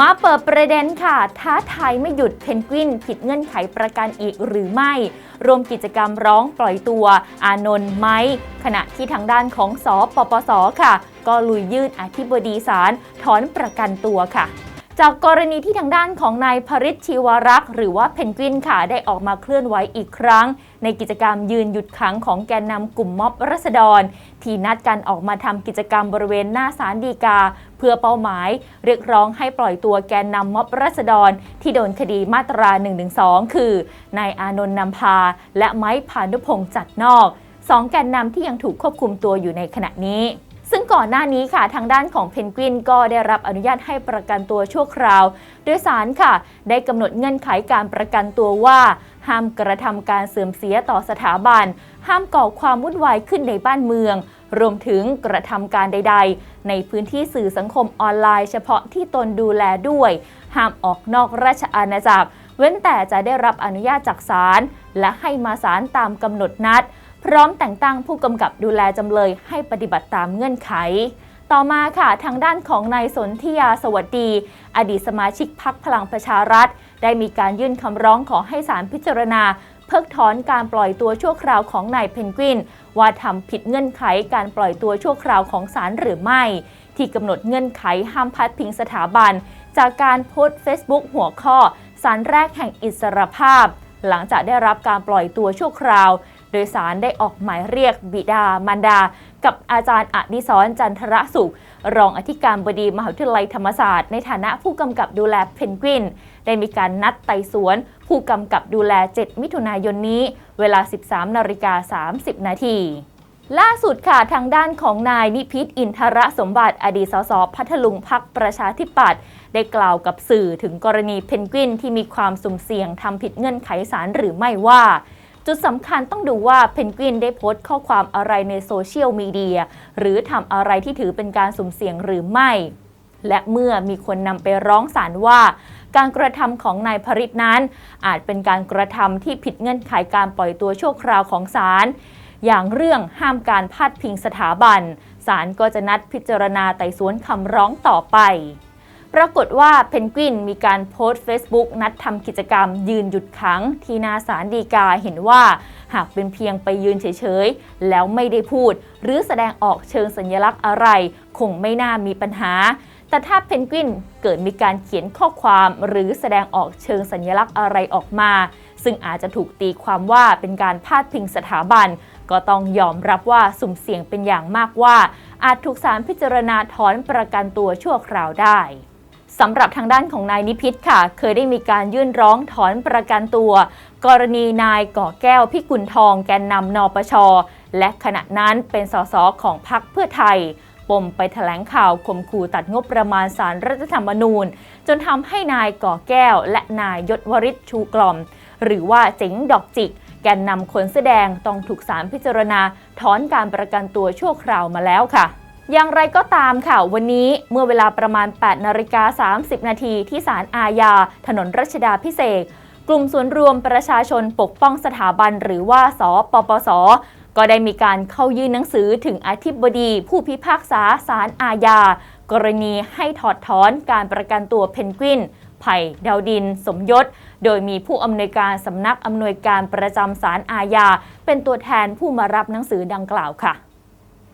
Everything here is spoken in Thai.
มาเปิดประเด็นค่ะ ท้าทายไม่หยุดเพนกวิน ผิดเงื่อนไขประกันอีกหรือไม่ รวมกิจกรรมร้องปล่อยตัว อานนท์ไหมขณะที่ทางด้านของสอปปสค่ะ ก็ลุยยื่นอธิบดีศาลถอนประกันตัวค่ะจากกรณีที่ทางด้านของนายพริชชีวรักษ์หรือว่าเพนกวินค่ะได้ออกมาเคลื่อนไหวอีกครั้ง ในกิจกรรมยืนหยุดขังของแกนนำกลุ่มม็อบรัษฎร ที่นัดกันออกมาทำกิจกรรมบริเวณหน้าศาลฎีกา พื่อเป้าหมาย เรียกร้องให้ปล่อยตัวแกนนำม็อบรัษฎรที่โดนคดีมาตรา 112 คือนายอานนท์นำพา และไม้พานุพงษ์จัดนอกสองแกนนำที่ยังถูกควบคุมตัวอยู่ในขณะนี้ ซึ่งก่อนหน้านี้ค่ะทางด้านของเพนกวินก็ได้รับอนุญาตให้ประกันตัวชั่วคราว โดยสารค่ะ ได้กำหนดเงื่อนไขการประกันตัวว่า ห้ามกระทำการเสื่อมเสียต่อสถาบัน ห้ามก่อความวุ่นวายขึ้นในบ้านเมือง รวมถึงกระทำการใด ๆ ในพื้นที่สื่อสังคมออนไลน์ เฉพาะที่ตนดูแลด้วย ห้ามออกนอกราชอาณาจักร เว้นแต่จะได้รับอนุญาตจากศาลและให้มาศาลตามกำหนดนัด พร้อมแต่งตั้งผู้กำกับดูแลจำเลยให้ปฏิบัติตามเงื่อนไข ต่อมาค่ะทางด้านของนายสนธิยาสวัสดี อดีตสมาชิกพักพลังประชารัฐ ได้มีการยื่นคำร้องขอให้ศาลพิจารณา เพิกถอนการปล่อยตัวชั่วคราวของนายเพนกวิน ว่าทำผิดเงื่อนไขการปล่อยตัวชั่วคราวของศาลหรือไม่ ที่กำหนดเงื่อนไขห้ามพัดพิงสถาบัน จากการโพสต์ Facebook หัวข้อศาลแรกแห่งอิสรภาพ หลังจากได้รับการปล่อยตัวชั่วคราว โดยสารได้ออกหมายเรียกบิดามารดา กับอาจารย์อดิศรจันทรสุข รองอธิการบดีมหาวิทยาลัยธรรมศาสตร์ ในฐานะผู้กำกับดูแลเพนกวิน ได้มีการนัดไต่สวน ผู้กำกับดูแล 7 มิถุนายนนี้ เวลา 13นาฬิกา30 นาทีล่าสุดค่ะทางด้านของนายนิพิษอินทรสมบัติอดีตสสพัทลุงพักประชาธิปัตย์ได้กล่าวกับสื่อถึงกรณีเพนกวินที่มีความสุ่มเสี่ยงทำผิดเงื่อนไขสารหรือไม่ว่า จุดสำคัญต้องดูว่าเพนกวินได้โพสต์ข้อความอะไรในโซเชียลมีเดียหรือทำอะไรที่ถือเป็นการสุ่มเสี่ยงหรือไม่ และเมื่อมีคนนำไปร้องศาลว่า การกระทำของนายพริตนั้น อาจเป็นการกระทำที่ผิดเงื่อนไขการปล่อยตัวชั่วคราวของศาลอย่างเรื่องห้ามการพาดพิงสถาบันศาลก็จะนัดพิจารณาไต่สวนคำร้องต่อไป ปรากฏว่าเพนกวินมีการโพสต์ Facebook นัดทำกิจกรรมยืนหยุดขัง ที่นาสารดีกาเห็นว่า หากเป็นเพียงไปยืนเฉยๆ แล้วไม่ได้พูด หรือแสดงออกเชิงสัญลักษณ์อะไร คงไม่น่ามีปัญหา แต่ถ้าเพนกวินเกิดมีการเขียนข้อความหรือแสดงออกเชิงสัญลักษณ์อะไรออกมา ซึ่งอาจจะถูกตีความว่าเป็นการพาดพิงสถาบันก็ต้องยอมรับว่าสุ่มเสี่ยงเป็นอย่างมากว่า อาจถูกศาลพิจารณาถอนประกันตัวชั่วคราวได้ สำหรับทางด้านของนายนิพิษค่ะ เคยได้มีการยื่นร้องถอนประกันตัว กรณีนายก่อแก้วพิกุลทองแกนนำนปช และขณะนั้นเป็นสสของพรรคเพื่อไทย ปมไปแถลงข่าวข่มขู่ตัดงบประมาณสารรัฐธรรมนูญ จนทำให้นายก่อแก้ว และนายยศวริศชูกล่อม หรือว่าเจ๋งดอกจิก แกนนำคนแสดงต้องถูกศาลพิจารณาถอนการประกันตัวชั่วคราวมาแล้วค่ะ อย่างไรก็ตามค่ะ วันนี้เมื่อเวลาประมาณ 8นาฬิกา30 นาทีที่ศาลอาญา ถนนรัชดาพิเศษกลุ่มส่วนรวมประชาชนปกป้องสถาบันหรือว่า สปปส ก็ได้มีการเข้ายื่นหนังสือถึงอธิบดีผู้พิพากษาศาลอาญา กรณีให้ถอดถอนการประกันตัวเพนกวินไผ่ดาวดิน สมยศ โดยมีผู้อำนวยการสำนักอำนวยการประจำศาลอาญา เป็นตัวแทนผู้มารับหนังสือดังกล่าวค่ะ